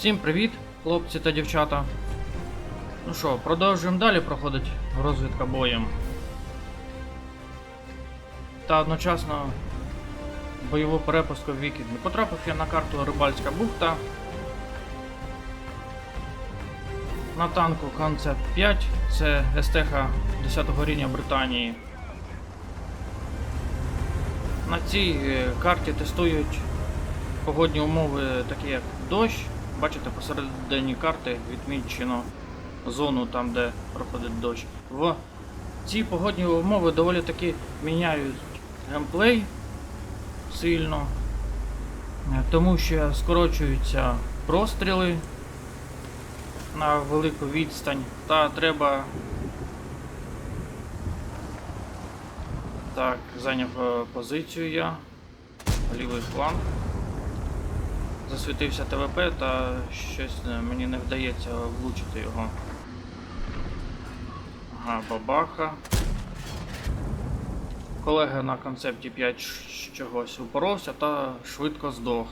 Всім привіт, хлопці та дівчата. Ну що, продовжуємо далі проходить розвідка боєм. Та одночасно бойову перепустку в Вікінг. Потрапив я на карту Рибальська бухта. На танку Concept 5, це СТХ 10 рівня Британії. На цій е, карті тестують погодні умови, такі як дощ. Бачите, посередині карти відмічено зону там, де проходить дощ. В ці погодні умови доволі таки міняють геймплей сильно, е, тому що скорочуються простріли на велику відстань та треба. Так, зайняв е, позицію я. Лівий фланг. Засвітився ТВП та щось е, мені не вдається влучити його. Ага, бабаха. Колега на концепті 5 щ- чогось упоровся та швидко здох.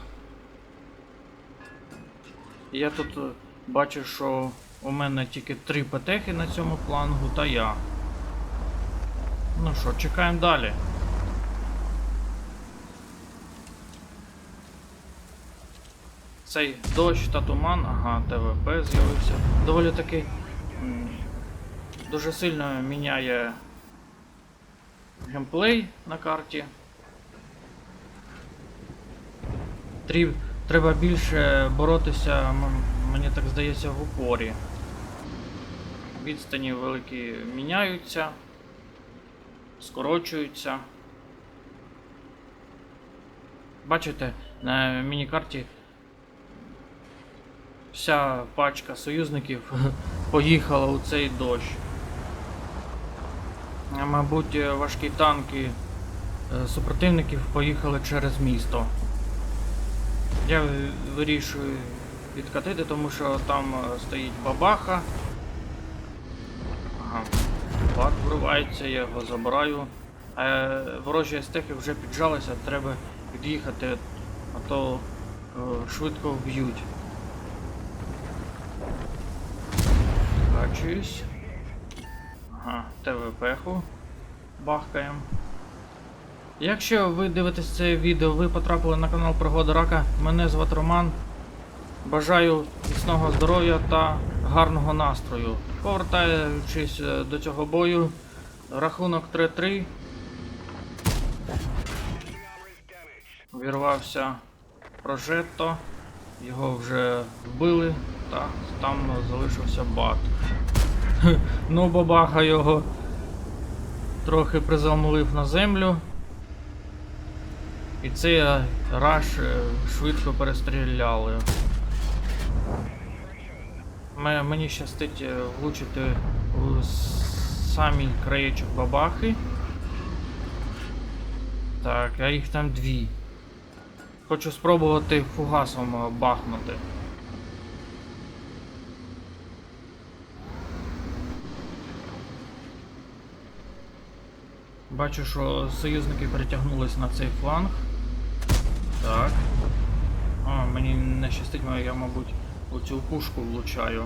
Я тут е, бачу, що у мене тільки три петехи на цьому флангу та я. Ну що, чекаємо далі. Цей дощ та туман, ага, ТВП з'явився. Доволі таки дуже сильно міняє геймплей на карті. Треба більше боротися, мені так здається, в упорі. Відстані великі міняються, скорочуються. Бачите, на міні-карті вся пачка союзників поїхала у цей дощ. Мабуть, е, важкі танки е, супротивників поїхали через місто. Я вирішую відкатити, тому що там е, стоїть бабаха. Ага. Бак вривається, я його забираю. Е, ворожі естехи вже піджалися, треба від'їхати, а то швидко вб'ють. Качуюсь. Ага, ТВП-ху бахкаємо. Якщо ви дивитесь це відео, ви потрапили на канал Пригода Рака. Мене звати Роман. Бажаю міцного здоров'я та гарного настрою. Повертаючись е, до цього бою, рахунок 3-3. Вірвався прожетто. Його вже вбили, та там залишився бат. Ну, бабаха його трохи призамолив на землю. І цей раш е, швидко перестріляли. Мені щастить е, влучити у самий краєчок бабахи. Так, а їх там дві. Хочу спробувати фугасом е, бахнути. Бачу, що союзники перетягнулись на цей фланг. Так. А, мені не щастить, я, мабуть, у цю пушку влучаю.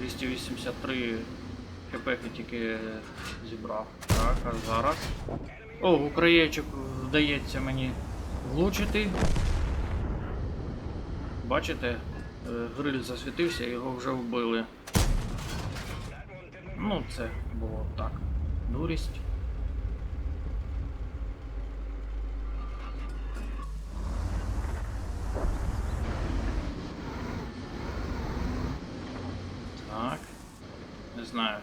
283 хп тільки зібрав. Так, а зараз. О, краєчок вдається мені влучити. Бачите, е, гриль засвітився, його вже вбили. Ну, це було так. Дурість. Так. Не знаю.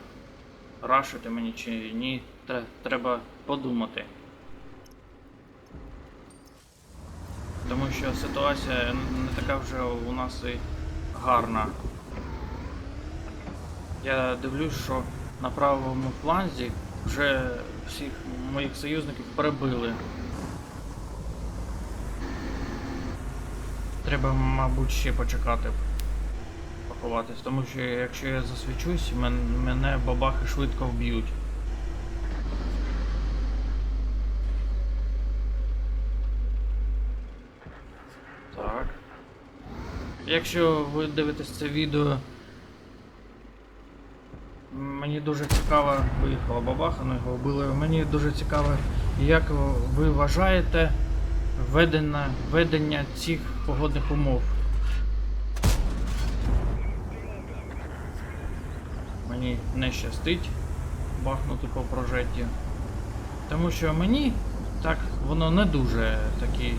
Рашити мені чи ні. Тре- Треба подумати. Тому що ситуація не така вже у нас і гарна. Я дивлюсь, що на правому фланзі вже всіх моїх союзників перебили. Треба, мабуть, ще почекати поховатись, тому що якщо я засвічусь, мене бабахи швидко вб'ють. Так. Якщо ви дивитесь це відео, мені дуже цікаво, виїхала бабаха, ну його вбили. Мені дуже цікаво, як ви вважаєте ведення, ведення цих погодних умов. Мені не щастить бахнути по прожетті. Тому що мені так воно не дуже такі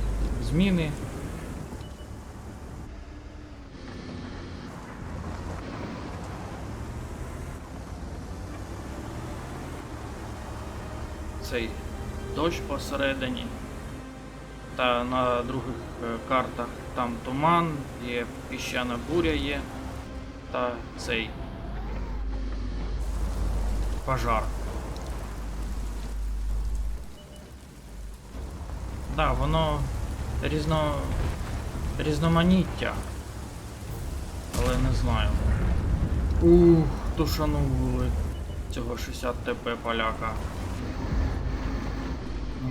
зміни. Цей дощ посередині. Та на других е, картах там туман, є піщана буря є. Та цей пожар. Да, воно різно... різноманіття. Але не знаю. Ух, тушанули цього 60 ТП поляка.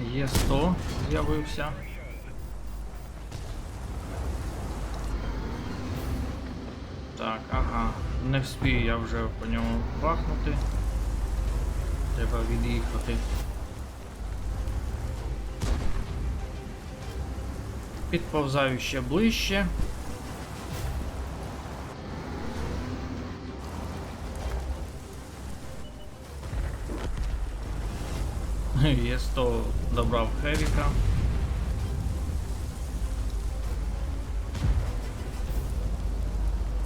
Є 100 з'явився. Так, ага. Не вспію я вже по ньому бахнути. Треба від'їхати. Підповзаю ще ближче. Є 100 добрав Хевіка.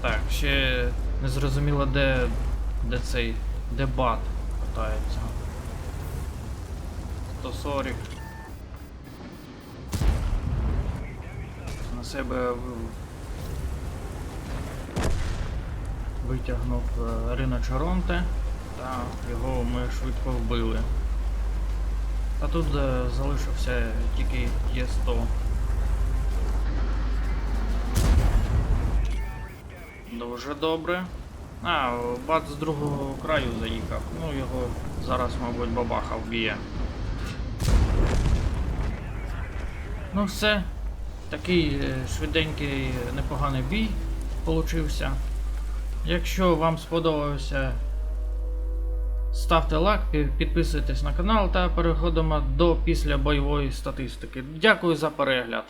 Так, ще не зрозуміло де, де цей, де бат катається. 140. На себе витягнув е, Рино Чаронте, та його ми швидко вбили. А тут е, залишився тільки Є100. Дуже добре. А, бат з другого краю заїхав. Ну його зараз, мабуть, бабаха вб'є. Ну все. Такий е, швиденький, непоганий бій получився. Якщо вам сподобався, ставте лайк, підписуйтесь на канал та переходимо до після бойової статистики. Дякую за перегляд.